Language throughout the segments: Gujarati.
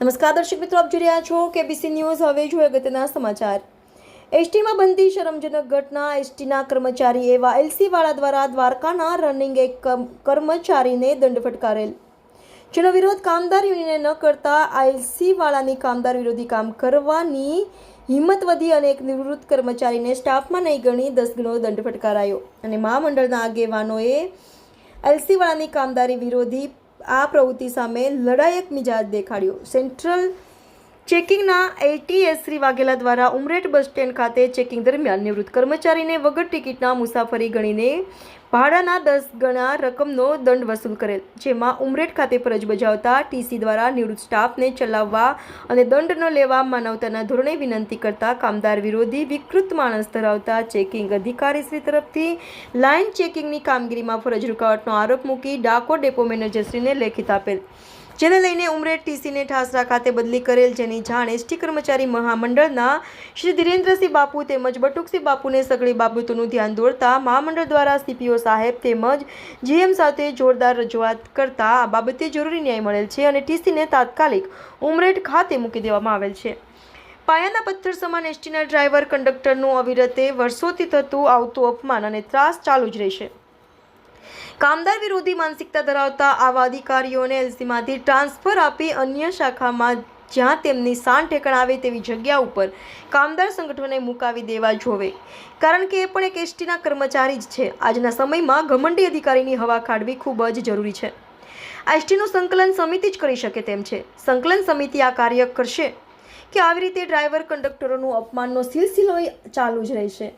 નમસ્કાર, દર્શક મિત્રો, આપ જોઈ રહ્યા છો કેબીસી ન્યૂઝ હવે જોઈએ અગત્યના સમાચાર. એસટીમાં બનતી શરમજનક ઘટના, એસટીના કર્મચારી એવા એલસીવાળા દ્વારા દ્વારકાના રનિંગ એક કર્મચારીને દંડ ફટકારેલ. જેનો વિરોધ કામદાર યુનિયને ન કરતા આ એલસી કામદાર વિરોધી કામ કરવાની હિંમત વધી અને એક નિવૃત્ત કર્મચારીને સ્ટાફમાં નહીં ગણી દસ ગણો દંડ ફટકારાયો. અને મહામંડળના આગેવાનોએ એલસીવાળાની કામદારી વિરોધી આ પ્રવૃત્તિ સામે લડાયક મિજાજ દેખાડ્યો. સેન્ટ્રલ ચેકિંગના એટીએસ શ્રી વાઘેલા દ્વારા ઉમરેઠ બસ સ્ટેન્ડ ખાતે ચેકિંગ દરમિયાન નિવૃત્ત કર્મચારીને વગર ટિકિટના મુસાફરી ગણીને ભાડાના દસ ગણા રકમનો દંડ વસૂલ કરેલ, જેમાં ઉમરેઠ ખાતે ફરજ બજાવતા ટીસી દ્વારા નિવૃત્ત સ્ટાફને ચલાવવા અને દંડ ન લેવા માનવતાના ધોરણે વિનંતી કરતા કામદાર વિરોધી વિકૃત માણસ ધરાવતા ચેકિંગ અધિકારીશ્રી તરફથી લાઇન ચેકિંગની કામગીરીમાં ફરજ રૂકાવટનો આરોપ મૂકી ડાકો ડેપો મેનેજરશ્રીને લેખિત આપેલ. જેને લઈને ઉમરેઠ ટીસીને ઠાસરા ખાતે બદલી કરેલ જેની જાણ એસટી કર્મચારી મહામંડળના શ્રી ધીરેન્દ્રસિંહ બાપુ તેમજ બટુકસિંહ બાપુને સગળી બાબતોનું ધ્યાન દોરતા મહામંડળ દ્વારા સીપીઓ સાહેબ તેમજ જીએમ સાથે જોરદાર રજૂઆત કરતા આ બાબતે જરૂરી ન્યાય મળેલ છે અને ટીસીને તાત્કાલિક ઉમરેઠ ખાતે મૂકી દેવામાં આવેલ છે. પાયાના પથ્થર સમાન એસટીના ડ્રાઈવર કંડક્ટરનું અવિરતે વર્ષોથી થતું આવતું અપમાન અને ત્રાસ ચાલુ જ રહેશે. કામદાર વિરોધી માનસિકતા ધરાવતા આવા અધિકારીઓને એલસીમાંથી ટ્રાન્સફર આપી અન્ય શાખામાં જ્યાં તેમની સાન ઠેકાણ આવે તેવી જગ્યા ઉપર કામદાર સંગઠનોને મુકાવી દેવા જોવે. કારણ કે એ પણ એક એસટીના કર્મચારી જ છે. આજના સમયમાં ઘમંડી અધિકારીની હવા કાઢવી ખૂબ જ જરૂરી છે. આ એસટીનું સંકલન સમિતિ જ કરી શકે તેમ છે. સંકલન સમિતિ આ કાર્ય કરશે કે આવી રીતે ડ્રાઈવર કંડક્ટરોનું અપમાનનો સિલસિલો ચાલુ જ રહેશે.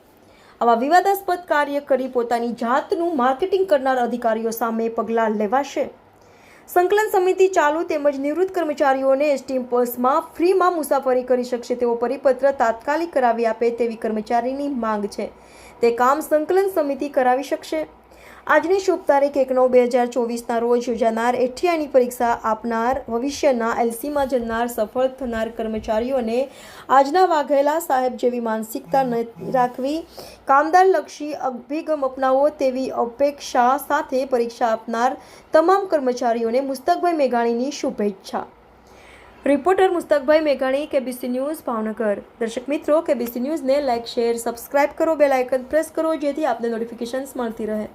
આવા વિવાદાસ્પદ કાર્ય કરી પોતાની જાતનું માર્કેટિંગ કરનાર અધિકારીઓ સામે પગલાં લેવાશે. સંકલન સમિતિ ચાલુ તેમજ નિવૃત્ત કર્મચારીઓને એસટી બસમાં ફ્રીમાં મુસાફરી કરી શકશે તેવો પરિપત્ર તાત્કાલિક કરાવી આપે તેવી કર્મચારીની માંગ છે. તે કામ સંકલન સમિતિ કરાવી શકશે. આજની શુભ તારીખ એક નવ બે હજાર ચોવીસના રોજ યોજાનાર એટીઆઈની પરીક્ષા આપનાર, ભવિષ્યના એલસીમાં જનાર, સફળ થનાર કર્મચારીઓને આજના વાઘેલા સાહેબ જેવી માનસિકતા ન રાખવી કામદારલક્ષી અભિગમ અપનાવો તેવી અપેક્ષા સાથે પરીક્ષા આપનાર તમામ કર્મચારીઓને મુસ્તકભાઈ મેઘાણીની શુભેચ્છા. રિપોર્ટર મુસ્તકભાઈ મેઘાણી, કેબીસી ન્યૂઝ, ભાવનગર. દર્શક મિત્રો, કેબીસી ન્યૂઝને લાઇક, શેર, સબસ્ક્રાઇબ કરો, બેલ આઇકન પ્રેસ કરો, જેથી આપને નોટિફિકેશન્સ મળતી રહે.